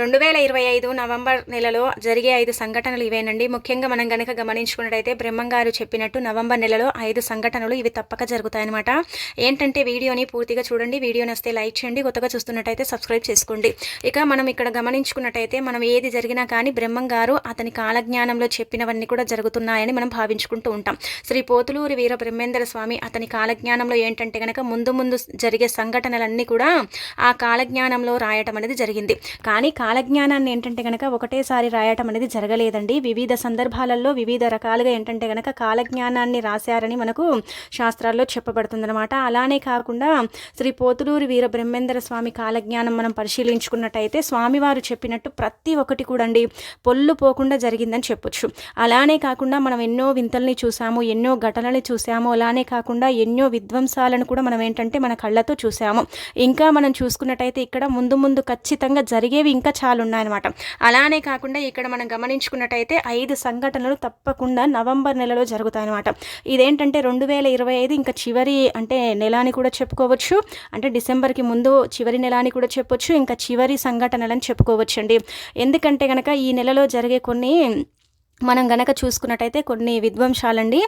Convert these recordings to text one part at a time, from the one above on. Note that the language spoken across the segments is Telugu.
రెండు వేల ఇరవై ఐదు నవంబర్ నెలలో జరిగే ఐదు సంఘటనలు ఇవేనండి. ముఖ్యంగా మనం గనక గమనించుకున్నట్టయితే బ్రహ్మంగారు చెప్పినట్టు నవంబర్ నెలలో ఐదు సంఘటనలు ఇవి తప్పక జరుగుతాయన్నమాట. ఏంటంటే వీడియోని పూర్తిగా చూడండి. వీడియోని వస్తే లైక్ చేయండి. కొత్తగా చూస్తున్నట్టయితే సబ్స్క్రైబ్ చేసుకోండి. ఇక మనం ఇక్కడ గమనించుకున్నట్టయితే మనం ఏది జరిగినా కానీ బ్రహ్మంగారు అతని కాలజ్ఞానంలో చెప్పినవన్నీ కూడా జరుగుతున్నాయని మనం భావించుకుంటూ ఉంటాం. శ్రీ పోతులూరి వీర బ్రహ్మేంద్ర స్వామి అతని కాలజ్ఞానంలో ఏంటంటే కనుక ముందు ముందు జరిగే సంఘటనలన్నీ కూడా ఆ కాలజ్ఞానంలో రాయటం అనేది జరిగింది. కానీ కాలజ్ఞానాన్ని ఏంటంటే కనుక ఒకటేసారి రాయటం అనేది జరగలేదండి. వివిధ సందర్భాలలో వివిధ రకాలుగా ఏంటంటే కనుక కాలజ్ఞానాన్ని రాశారని మనకు శాస్త్రాల్లో చెప్పబడుతుందన్నమాట. అలానే కాకుండా శ్రీ పోతులూరి వీర బ్రహ్మేంద్ర స్వామి కాలజ్ఞానం మనం పరిశీలించుకున్నట్టయితే స్వామివారు చెప్పినట్టు ప్రతి ఒక్కటి కూడా అండి పొల్లు పోకుండా జరిగిందని చెప్పొచ్చు. అలానే కాకుండా మనం ఎన్నో వింతల్ని చూసాము ఎన్నో ఘటనలు చూసాము అలానే కాకుండా ఎన్నో విధ్వంసాలను కూడా మనం ఏంటంటే మన కళ్ళతో చూసాము. ఇంకా మనం చూసుకున్నట్టయితే ఇక్కడ ముందు ముందు ఖచ్చితంగా జరిగేవి ఇంకా చాలా ఉన్నాయన్నమాట అలానే కాకుండా ఇక్కడ మనం గమనించుకున్నట్టయితే ఐదు సంఘటనలు తప్పకుండా నవంబర్ నెలలో జరుగుతాయన్నమాట. ఇదేంటంటే రెండు వేల ఇరవై ఐదు ఇంకా చివరి అంటే నెల అని కూడా చెప్పుకోవచ్చు. అంటే డిసెంబర్కి ముందు చివరి నెల అని కూడా చెప్పొచ్చు. ఇంకా చివరి సంఘటనలని చెప్పుకోవచ్చు అండి ఎందుకంటే కనుక ఈ నెలలో జరిగే కొన్ని మనం గనక చూసుకున్నట్టయితే కొన్ని విధ్వంసాలండి.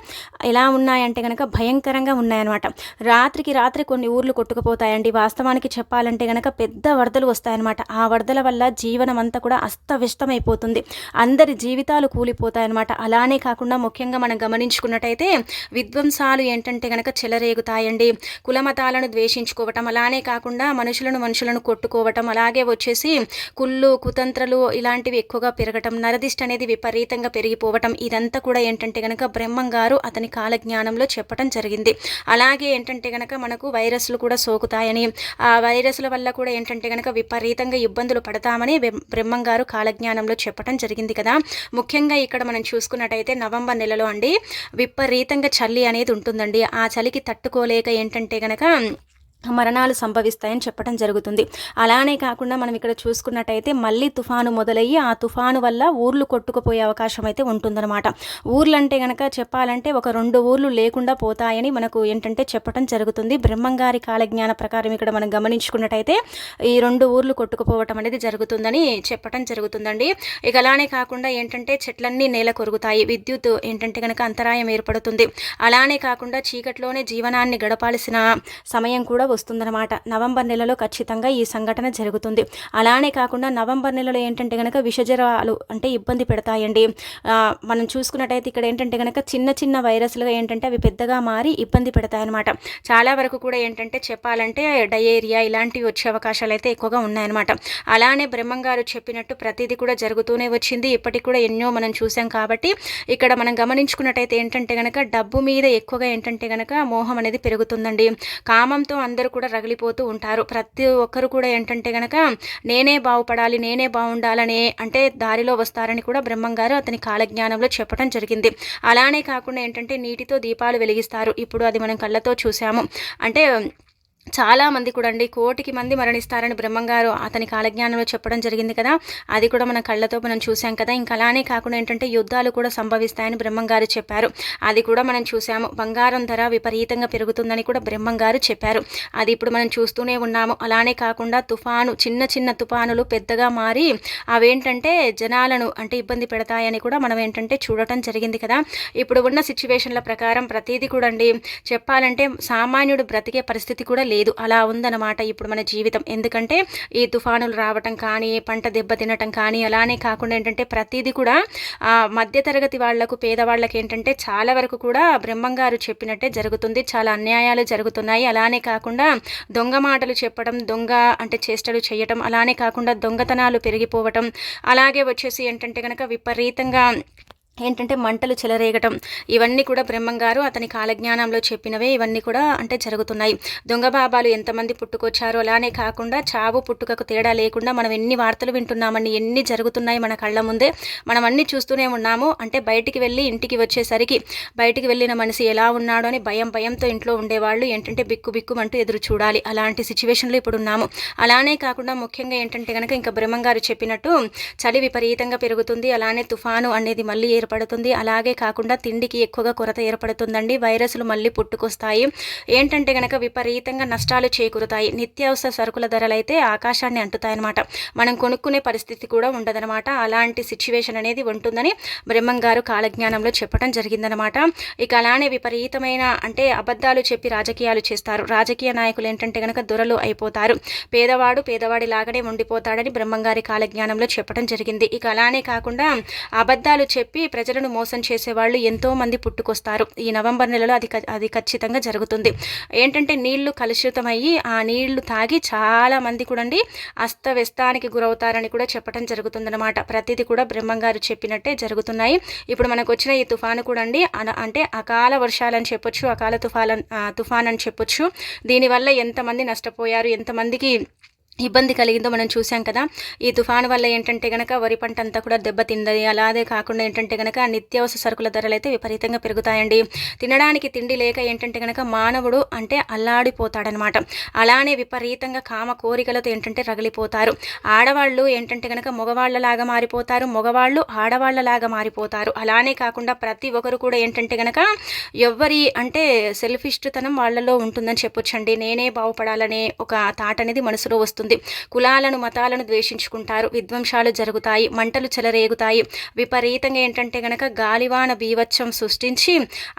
ఎలా ఉన్నాయంటే కనుక భయంకరంగా ఉన్నాయన్నమాట. రాత్రికి రాత్రి కొన్ని ఊర్లు కొట్టుకుపోతాయండి. వాస్తవానికి చెప్పాలంటే కనుక పెద్ద వరదలు వస్తాయన్నమాట. ఆ వరదల వల్ల జీవనం అంతా కూడా అస్తవ్యస్తమైపోతుంది. అందరి జీవితాలు కూలిపోతాయన్నమాట. అలానే కాకుండా ముఖ్యంగా మనం గమనించుకున్నట్టయితే విధ్వంసాలు ఏంటంటే కనుక చెలరేగుతాయండి. కులమతాలను ద్వేషించుకోవటం అలానే కాకుండా మనుషులను మనుషులను కొట్టుకోవటం అలాగే వచ్చేసి కుళ్ళు కుతంత్రలు ఇలాంటివి ఎక్కువగా పెరగటం నరదిష్ట అనేది విపరీతంగా పెరిగిపోవటం ఇదంతా కూడా ఏంటంటే కనుక బ్రహ్మం గారు అతని కాలజ్ఞానంలో చెప్పడం జరిగింది. అలాగే ఏంటంటే కనుక మనకు వైరస్లు కూడా సోకుతాయని ఆ వైరస్ల వల్ల కూడా ఏంటంటే కనుక విపరీతంగా ఇబ్బందులు పడతామని బ్రహ్మం గారు కాలజ్ఞానంలో చెప్పడం జరిగింది కదా. ముఖ్యంగా ఇక్కడ మనం చూసుకున్నట్టయితే నవంబర్ నెలలో అండి విపరీతంగా చలి అనేది ఉంటుందండి. ఆ చలికి తట్టుకోలేక ఏంటంటే కనుక మరణాలు సంభవిస్తాయని చెప్పడం జరుగుతుంది. అలానే కాకుండా మనం ఇక్కడ చూసుకున్నట్టయితే మళ్ళీ తుఫాను మొదలయ్యి ఆ తుఫాను వల్ల ఊర్లు కొట్టుకుపోయే అవకాశం అయితే ఉంటుందన్నమాట. ఊర్లంటే కనుక చెప్పాలంటే ఒక రెండు ఊర్లు లేకుండా పోతాయని మనకు ఏంటంటే చెప్పడం జరుగుతుంది. బ్రహ్మంగారి కాలజ్ఞాన ప్రకారం ఇక్కడ మనం గమనించుకున్నట్టయితే ఈ రెండు ఊర్లు కొట్టుకుపోవటం అనేది జరుగుతుందని చెప్పడం జరుగుతుందండి. ఇక అలానే కాకుండా ఏంటంటే చెట్లన్నీ నేల కొరుగుతాయి విద్యుత్ ఏంటంటే కనుక అంతరాయం ఏర్పడుతుంది. అలానే కాకుండా చీకట్లోనే జీవనాన్ని గడపాల్సిన సమయం కూడా వస్తుందన్నమాట. నవంబర్ నెలలో ఖచ్చితంగా ఈ సంఘటన జరుగుతుంది. అలానే కాకుండా నవంబర్ నెలలో ఏంటంటే కనుక విషజరాలు అంటే ఇబ్బంది పెడతాయండి. మనం చూసుకున్నట్టయితే ఇక్కడ ఏంటంటే కనుక చిన్న చిన్న వైరస్లుగా ఏంటంటే అవి పెద్దగా మారి ఇబ్బంది పెడతాయన్నమాట. చాలా వరకు కూడా ఏంటంటే చెప్పాలంటే డయేరియా ఇలాంటివి వచ్చే అవకాశాలు అయితే ఎక్కువగా ఉన్నాయన్నమాట. అలానే బ్రహ్మంగారు చెప్పినట్టు ప్రతిదీ కూడా జరుగుతూనే వచ్చింది. ఇప్పటికి కూడా ఎన్నో మనం చూసాం కాబట్టి ఇక్కడ మనం గమనించుకున్నట్టయితే ఏంటంటే కనుక డబ్బు మీద ఎక్కువగా ఏంటంటే కనుక మోహం అనేది పెరుగుతుందండి. కామంతో అందరూ అందరూ కూడా రగిలిపోతూ ఉంటారు. ప్రతి ఒక్కరు కూడా ఏంటంటే కనుక నేనే బాగుపడాలి నేనే బాగుండాలని అంటే దారిలో వస్తారని కూడా బ్రహ్మంగారు అతని కాలజ్ఞానంలో చెప్పడం జరిగింది. అలానే కాకుండా ఏంటంటే నీటితో దీపాలు వెలిగిస్తారు. ఇప్పుడు అది మనం కళ్ళతో చూసాము. అంటే చాలామంది కూడా అండి కోటికి మంది మరణిస్తారని బ్రహ్మంగారు అతని కాలజ్ఞానంలో చెప్పడం జరిగింది కదా. అది కూడా మన కళ్ళతో మనం చూసాం కదా. ఇంకా అలానే కాకుండా ఏంటంటే యుద్ధాలు కూడా సంభవిస్తాయని బ్రహ్మంగారు చెప్పారు. అది కూడా మనం చూసాము బంగారం ధర విపరీతంగా పెరుగుతుందని కూడా బ్రహ్మంగారు చెప్పారు. అది ఇప్పుడు మనం చూస్తూనే ఉన్నాము. అలానే కాకుండా తుఫాను చిన్న చిన్న తుఫానులు పెద్దగా మారి అవేంటంటే జనాలను అంటే ఇబ్బంది పెడతాయని కూడా మనం ఏంటంటే చూడటం జరిగింది కదా. ఇప్పుడు ఉన్న సిచ్యువేషన్ల ప్రకారం ప్రతిదీ కూడా అండి చెప్పాలంటే సామాన్యుడు బ్రతికే పరిస్థితి కూడా లేదు. అలా ఉందన్నమాట ఇప్పుడు మన జీవితం. ఎందుకంటే ఈ తుఫానులు రావటం కానీ పంట దెబ్బ తినటం కానీ అలానే కాకుండా ఏంటంటే ప్రతిదీ కూడా మధ్యతరగతి వాళ్ళకు పేదవాళ్ళకి ఏంటంటే చాలా వరకు కూడా బ్రహ్మంగారు చెప్పినట్టే జరుగుతుంది. చాలా అన్యాయాలు జరుగుతున్నాయి. అలానే కాకుండా దొంగ మాటలు చెప్పడం దొంగ అంటే చేష్టలు చేయటం అలానే కాకుండా దొంగతనాలు పెరిగిపోవటం అలాగే వచ్చేసి ఏంటంటే కనుక విపరీతంగా ఏంటంటే మంటలు చెలరేగటం ఇవన్నీ కూడా బ్రహ్మంగారు అతని కాలజ్ఞానంలో చెప్పినవే ఇవన్నీ కూడా అంటే జరుగుతున్నాయి. దొంగ బాబాలు ఎంతమంది పుట్టుకొచ్చారో అలానే కాకుండా చావు పుట్టుకకు తేడా లేకుండా మనం ఎన్ని వార్తలు వింటున్నామని ఎన్ని జరుగుతున్నాయి మన కళ్ళ ముందే మనం అన్ని చూస్తూనే ఉన్నాము. అంటే బయటికి వెళ్ళి ఇంటికి వచ్చేసరికి బయటికి వెళ్ళిన మనిషి ఎలా ఉన్నాడో అని భయం భయంతో ఇంట్లో ఉండేవాళ్ళు ఏంటంటే బిక్కు బిక్కు అంటూ ఎదురు చూడాలి. అలాంటి సిచ్యువేషన్లో ఇప్పుడు ఉన్నాము. అలానే కాకుండా ముఖ్యంగా ఏంటంటే కనుక ఇంకా బ్రహ్మంగారు చెప్పినట్టు చలి విపరీతంగా పెరుగుతుంది అలానే తుఫాను అనేది మళ్ళీ ఏర్పడుతుంది. అలాగే కాకుండా తిండికి ఎక్కువగా కొరత ఏర్పడుతుందండి. వైరస్లు మళ్ళీ పుట్టుకొస్తాయి. ఏంటంటే గనక విపరీతంగా నష్టాలు చేకూరుతాయి. నిత్యావసర సరుకుల ధరలు అయితే ఆకాశాన్ని అంటుతాయన్నమాట. మనం కొనుక్కునే పరిస్థితి కూడా ఉండదనమాట అలాంటి సిచ్యువేషన్ అనేది ఉంటుందని బ్రహ్మం గారు కాలజ్ఞానంలో చెప్పడం జరిగిందనమాట ఇక అలానే విపరీతమైన అంటే అబద్ధాలు చెప్పి రాజకీయాలు చేస్తారు. రాజకీయ నాయకులు ఏంటంటే గనక దొరలు అయిపోతారు. పేదవాడు పేదవాడి లాగానే ఉండిపోతాడని బ్రహ్మంగారి కాలజ్ఞానంలో చెప్పడం జరిగింది. ఇక అలానే కాకుండా అబద్ధాలు చెప్పి ప్రజలను మోసం చేసేవాళ్ళు ఎంతో మంది పుట్టుకొస్తారు. ఈ నవంబర్ నెలలో అది అది ఖచ్చితంగా జరుగుతుంది. ఏంటంటే నీళ్ళు కలుషితమయ్యి ఆ నీళ్ళు తాగి చాలా మంది కూడా అస్తవ్యస్తానికి గురవుతారని కూడా చెప్పడం జరుగుతుందన్నమాట. ప్రతిదీ కూడా బ్రహ్మంగారు చెప్పినట్టే జరుగుతున్నాయి. ఇప్పుడు మనకు వచ్చిన ఈ తుఫాను కూడా అండి అంటే అకాల వర్షాలని చెప్పొచ్చు అకాల తుఫాన్ తుఫాన్ అని చెప్పొచ్చు. దీనివల్ల ఎంతమంది నష్టపోయారు ఎంతమందికి ఇబ్బంది కలిగిందో మనం చూసాం కదా. ఈ తుఫాను వల్ల ఏంటంటే కనుక వరి పంట అంతా కూడా దెబ్బతింది అలాగే కాకుండా ఏంటంటే కనుక నిత్యావసర సరుకుల ధరలు అయితే విపరీతంగా పెరుగుతాయండి. తినడానికి తిండి లేక ఏంటంటే కనుక మానవుడు అంటే అల్లాడిపోతాడనమాట. అలానే విపరీతంగా కామ కోరికలతో ఏంటంటే రగిలిపోతారు. ఆడవాళ్ళు ఏంటంటే కనుక మగవాళ్ళలాగా మారిపోతారు. మగవాళ్ళు ఆడవాళ్ళలాగా మారిపోతారు. అలానే కాకుండా ప్రతి ఒక్కరు కూడా ఏంటంటే కనుక ఎవరి అంటే సెల్ఫిష్తనం వాళ్ళలో ఉంటుందని చెప్పొచ్చండి. నేనే బాగుపడాలనే ఒక తాట అనేది మనసులో వస్తుంది. వస్తుంది కులాలను మతాలను ద్వేషించుకుంటారు. విధ్వంసాలు జరుగుతాయి. మంటలు చెలరేగుతాయి. విపరీతంగా ఏంటంటే గనక గాలివాన బీవత్సం సృష్టించి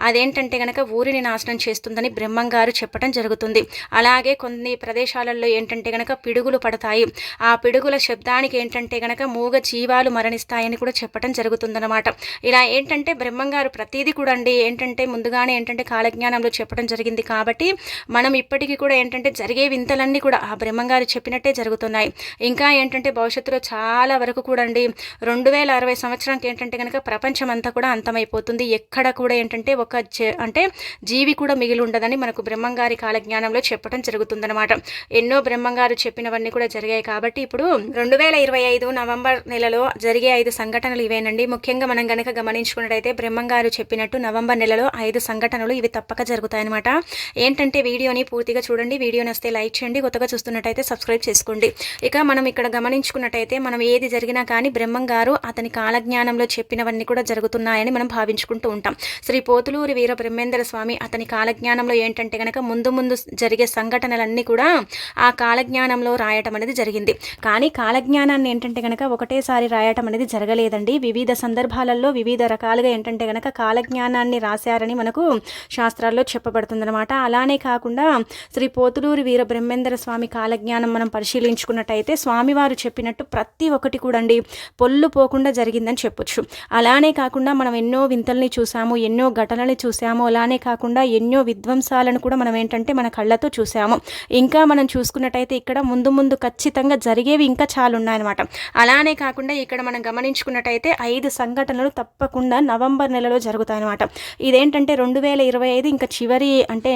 అదేంటంటే గనక ఊరిని నాశనం చేస్తుందని బ్రహ్మంగారు చెప్పడం జరుగుతుంది. అలాగే కొన్ని ప్రదేశాలలో ఏంటంటే గనక పిడుగులు పడతాయి. ఆ పిడుగుల శబ్దానికి ఏంటంటే గనక మూగ జీవాలు మరణిస్తాయని కూడా చెప్పడం జరుగుతుందన్నమాట. ఇలా ఏంటంటే బ్రహ్మంగారు ప్రతిదీ కూడా అండి ఏంటంటే ముందుగానే ఏంటంటే కాలజ్ఞానంలో చెప్పడం జరిగింది కాబట్టి మనం ఇప్పటికీ కూడా ఏంటంటే జరిగే వింతలన్నీ కూడా ఆ బ్రహ్మంగారు చెప్పిన చెప్పినట్టే జరుగుతున్నాయి. ఇంకా ఏంటంటే భవిష్యత్తులో చాలా వరకు కూడా అండి రెండు వేల అరవై సంవత్సరానికి ఏంటంటే కనుక ప్రపంచం అంతా కూడా అంతమైపోతుంది. ఎక్కడ కూడా ఏంటంటే ఒక అంటే జీవి కూడా మిగిలి ఉండదని మనకు బ్రహ్మంగారి కాలజ్ఞానంలో చెప్పడం జరుగుతుందనమాట ఎన్నో బ్రహ్మంగారు చెప్పినవన్నీ కూడా జరిగాయి కాబట్టి ఇప్పుడు రెండు వేల ఇరవై ఐదు నవంబర్ నెలలో జరిగే ఐదు సంఘటనలు ఇవేనండి. ముఖ్యంగా మనం గనక గమనించుకున్నట్టయితే బ్రహ్మంగారు చెప్పినట్టు నవంబర్ నెలలో ఐదు సంఘటనలు ఇవి తప్పక జరుగుతాయన్నమాట. ఏంటంటే వీడియోని పూర్తిగా చూడండి. వీడియోని వస్తే లైక్ చేయండి. కొత్తగా చూస్తున్నట్టయితే సబ్స్క్రైబ్ చేసుకోండి. ఇక మనం ఇక్కడ గమనించుకున్నట్టయితే మనం ఏది జరిగినా కానీ బ్రహ్మం గారు అతని కాలజ్ఞానంలో చెప్పినవన్నీ కూడా జరుగుతున్నాయని మనం భావించుకుంటూ ఉంటాం. శ్రీ పోతులూరి వీర బ్రహ్మేంద్ర స్వామి అతని కాలజ్ఞానంలో ఏంటంటే కనుక ముందు ముందు జరిగే సంఘటనలన్నీ కూడా ఆ కాలజ్ఞానంలో రాయటం అనేది జరిగింది. కానీ కాలజ్ఞానాన్ని ఏంటంటే కనుక ఒకటేసారి రాయటం అనేది జరగలేదండి. వివిధ సందర్భాలలో వివిధ రకాలుగా ఏంటంటే కనుక కాలజ్ఞానాన్ని రాశారని మనకు శాస్త్రాల్లో చెప్పబడుతుందన్నమాట. అలానే కాకుండా శ్రీ పోతులూరి వీర బ్రహ్మేంద్ర స్వామి కాలజ్ఞానం మనం పరిశీలించుకున్నట్టయితే స్వామివారు చెప్పినట్టు ప్రతి ఒక్కటి కూడా అండి పొల్లు పోకుండా జరిగిందని చెప్పొచ్చు. అలానే కాకుండా మనం ఎన్నో వింతల్ని చూసాము ఎన్నో ఘటనల్ని చూసాము అలానే కాకుండా ఎన్నో విధ్వంసాలను కూడా మనం ఏంటంటే మన కళ్ళతో చూసాము. ఇంకా మనం చూసుకున్నట్టయితే ఇక్కడ ముందు ముందు ఖచ్చితంగా జరిగేవి ఇంకా చాలా ఉన్నాయన్నమాట అలానే కాకుండా ఇక్కడ మనం గమనించుకున్నట్టయితే ఐదు సంఘటనలు తప్పకుండా నవంబర్ నెలలో జరుగుతాయన్నమాట. ఇదేంటంటే రెండు వేల ఇరవై ఐదు ఇంకా చివరి అంటే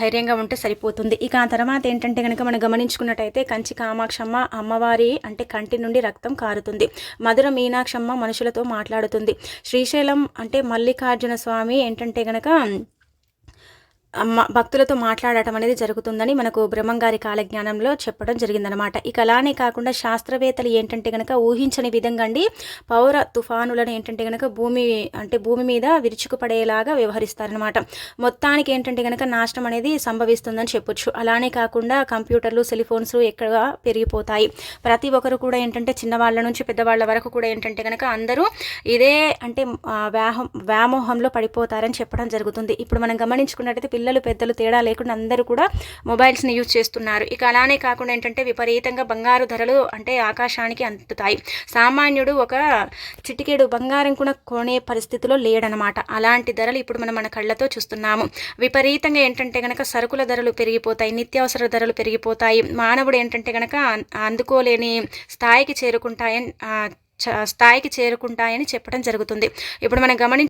ధైర్యంగా ఉంటే సరిపోతుంది. ఇక ఆ తర్వాత ఏంటంటే కనుక మనం గమనించుకున్నట్టయితే కంచి కామాక్షమ్మ అమ్మవారి అంటే కంటి నుండి రక్తం కారుతుంది. మధుర మీనాక్షమ్మ మనుషులతో మాట్లాడుతుంది. శ్రీశైలం అంటే మల్లికార్జున స్వామి ఏంటంటే కనుక భక్తులతో మాట్లాడటం అనేది జరుగుతుందని మనకు బ్రహ్మంగారి కాలజ్ఞానంలో చెప్పడం జరిగిందనమాట ఇక అలానే కాకుండా శాస్త్రవేత్తలు ఏంటంటే కనుక ఊహించని విధంగా అండి పౌర తుఫానులను ఏంటంటే కనుక భూమి అంటే భూమి మీద విరుచుకుపడేలాగా వ్యవహరిస్తారనమాట మొత్తానికి ఏంటంటే కనుక నాశనం అనేది సంభవిస్తుందని చెప్పొచ్చు. అలానే కాకుండా కంప్యూటర్లు సెలిఫోన్స్ ఎక్కడ పెరిగిపోతాయి. ప్రతి ఒక్కరు కూడా ఏంటంటే చిన్నవాళ్ళ నుంచి పెద్దవాళ్ళ వరకు కూడా ఏంటంటే కనుక అందరూ ఇదే అంటే వ్యాహం వ్యామోహంలో పడిపోతారని చెప్పడం జరుగుతుంది. ఇప్పుడు మనం గమనించుకున్నట్టయితే పిల్లలు పెద్దలు తేడా లేకుండా అందరూ కూడా మొబైల్స్ని యూజ్ చేస్తున్నారు. ఇక అలానే కాకుండా ఏంటంటే విపరీతంగా బంగారు ధరలు అంటే ఆకాశానికి అందుతాయి. సామాన్యుడు ఒక చిటికేడు బంగారం కూడా కొనే పరిస్థితిలో లేడనమాట. అలాంటి ధరలు ఇప్పుడు మనం మన కళ్ళతో చూస్తున్నాము. విపరీతంగా ఏంటంటే కనుక సరుకుల ధరలు పెరిగిపోతాయి నిత్యావసర ధరలు పెరిగిపోతాయి. మానవుడు ఏంటంటే కనుక అందుకోలేని స్థాయికి చేరుకుంటాయని స్థాయికి చేరుకుంటాయని చెప్పడం జరుగుతుంది. ఇప్పుడు మనం గమని